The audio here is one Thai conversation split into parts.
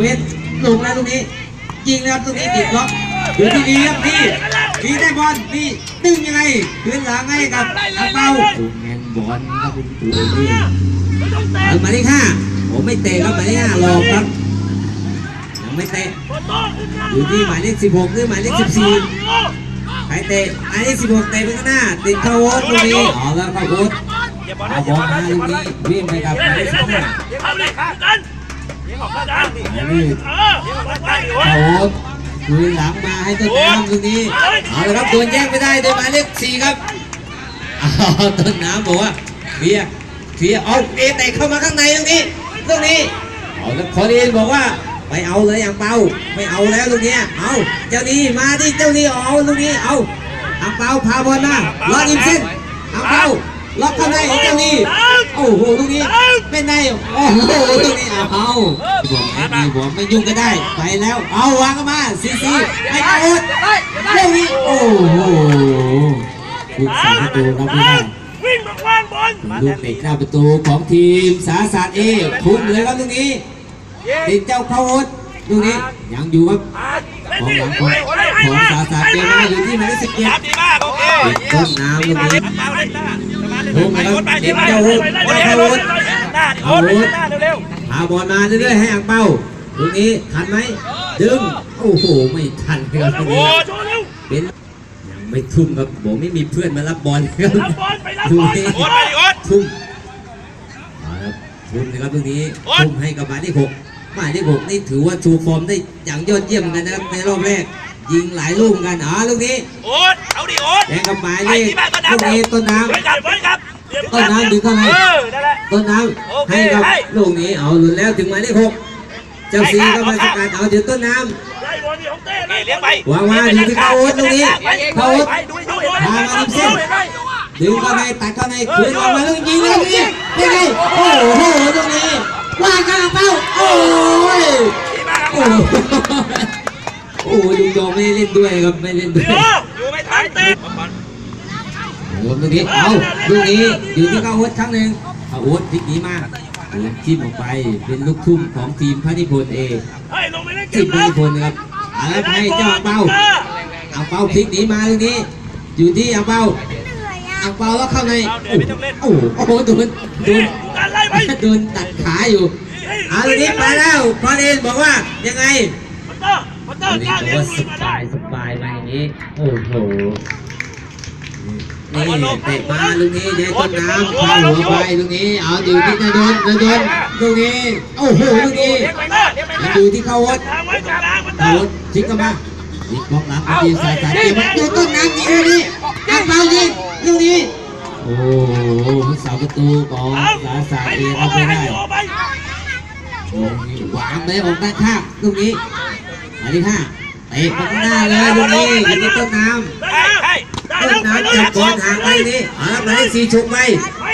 เวทลงแล้วตรงนี้ยิงแล้วครับตรงนี้ติดล็อกอยู่ที่ดีครับดีดีได้บอลดีดึงยังไงคืนหลังให้กับอังเปาโอ้แมนบอลครับคุณปู่ดีไม่ต้องเตะหมายเลขห้าผมไม่เตะครับหมายเลขห้าหลอกครับยังไม่เตะโคโต้ขึ้นมาอยู่ที่หมายเลขสิบหกหรือหมายเลขสิบสี่ใครเตะหมายเลขสิบหกเตะไปข้างหน้าติดเข้าโอ๊ตตรงนี้เอาแล้วเข้าโอ๊ตเก็บบอลเอาบอลมาตรงนี้วิ่งไปกับหมายเลขสิบห้า นเดี๋ยวออกมากันหมายเลขเออเดี๋ยวออกมากันโอ้เข้ายโอ๊ตคืนหลังมาให้ต้นน้ำตรงนี้เอาละครับโดนแย่งไม่ได้โดยหมายเลขสี่ครับต้นน้ำบอกว่าเคลียร์เคลียร์เอาเอเตะเข้ามาข้างในตรงนี้ตรงนี้เอาแล้วคอรีนบอกว่าไปเอาเลยอย่างเปาไม่เอาแล้วตรงเนี้ยเอาเจ้านี้มาดิเจ้านี้เอาตรงนี้เอาอังเปาพาบอลมาล็อกอินเส้นอังเปาล็อกข้างในเจ้านี้ โอ้โหตรงนี้เป็นไงโอ้โหตรงนี้เอาบอกไอ้นี่บอกไม่ยุ่งก็ได้ ไปแล้ว เอาวางกันมาซีซีไม่กระโดดเรื่องนี้โอ้โหลูกสาประตูรับไม่ได้วิ่งมาวางบอลลูกเตะหน้าประตูของทีมสาสาดเอคุมเลยครับตรงนี้ติดเจ้าเขาโอ๊ตตรงนี้ยังอยู่ครับของหลังของของสาสาดเอมาอยู่ที่หมายเลขสิบเจ็ดดีมากโอเคติดต้นน้ำตรงนี้มาเล่นหน้า ทุ่มนะครับเด็กเจ้าโอ๊ตเจ้าเขาโอ๊ตหน้าดิโอ๊ตหน้าเร็วพาบอลมาเรื่อยๆให้อังเป้าตรงนี้ทันไหมดึงโอ้โหไม่ทันครับตรงโอ้นี้โชว์เร็วเป็นยังไม่ทุ่มครับบอกไม่มีเพื่อนมารับบอลครับรับบอลไปรับบอลโอ๊ตไปโอ๊ตทุ่มเอาละครับทุ่มนะครับตรงนี้โอ๊ยทุ่มให้กับหมายเลขหกหมายเลขหกนี่ถือว่าชูฟอร์มได้อย่างยอดเยี่ยมเหมือนกันนะครับในรอบแรกยิงหลายลูกเหมือนกันอ๋อลูกนี้โอ๊ตเอาดิโอ๊ตแข่งกับหมายไปเลขที่บ้านต้นลูกน้ำนี้ต้นน้ไว้กับไว้กับำ ต้นน้ำดึงเข้าไปเออนั่นแหละต้นน้โอำเคให้กับให้ ลูกนี้เอาหลุดแล้วถึงหมายเลขหกเจ้าซีก็มาสกัดเอาถึงต้นน้ได้บอลนี่ของเต้เลยเลี้ยงไปวางมาอยู่ที่เขาโอ๊ตตรงนี้เขาโอ๊ตไปดูดูเห็นไหมพามาริมเส้นเห็นไหมำดึงเข้าในตัดเข้าในคืนออกมาลูกยิงเลยตรงนี้ยังไงโอ้โหตรงนี้วางกลางเป้าโอ้ยดีมากครับโอ้โหโอ้โหลุงโยไม่ได้เล่นด้วยครับไม่เล่นด้วยเดี๋ยวอยู่ไม่ทันเต้ โอ้ตรงนี้เอาลูกนี้อยู่ที่เขาโอ๊ตครั้งหนึ่งเขาโอ๊ตพลิกนี้มาโอ้จิ้มออกไปเป็นลูกทุ่มของทีมพระนิพนธ์เอเฮ้ยลงไปเล่นเกสิบมพระนิพนธ์นะครับอาละให้เจ้าอังเปาอังเปาพลิกนี้มาตรงนี้ อยู่ที่อังเปาอังเปาแล้วเข้าในโอ้โหโอ้โหโดนโดนโดนตัดขาอยู่เอาตรงนี้ไปแล้วพอเอนบอกว่ายังไงอันนี้กล้าบอกว่าสบายสบายมาอย่างนี้ โอ้โห นี่เตะมาลูกนี้เดี๋ยวต้นน้ำเข้าหัวไปลูกนี้เอาอยู่ที่นาโดนนาโดนลูกนี้โอ้โหลูกนี้เลี้ยงไปหน้าเลี้ยงไปหยัน้างอยู่ที่เข้าวัดเข้าวัดชิกเข้ามายิงบล็อกหลังของทีสายสายเกมาดูต้นน้ำยิงลูกนี้อังเปายิงลูกนี้โอ้โหเสาวประตูของสายสายเอดีงโอรับไปไม่ให้ได้ดีโอไปโอ้ยวางไปออกด้านข้างลูกนี้หมายเลขห้าเตะไปข้างหน้าเลยลูกนี้อยู่ที่ต้นน้ำ แล้นวไปเลน้ำจับบอลห่างไปนี่เอาละหายสี่ฉุกไป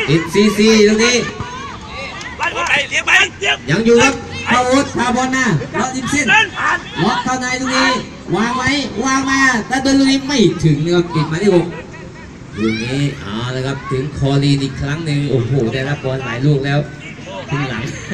ติดซีซีตรงนี้ยังอยู่ครับพาวุธพาบอลน้าล็อกอิมส้นเดินผ่านล็อกเข้าในตรงนี้ วางไว้วางมาแต่โดนลูกนี้ไม่ถึงนะครับปิดมายเลขหกลูกนี้เอาละครับถึงคอรีนอีกครั้งหนึ่งโอ้โหได้รับบอลหลายลูกแล้วขึ้นหลัง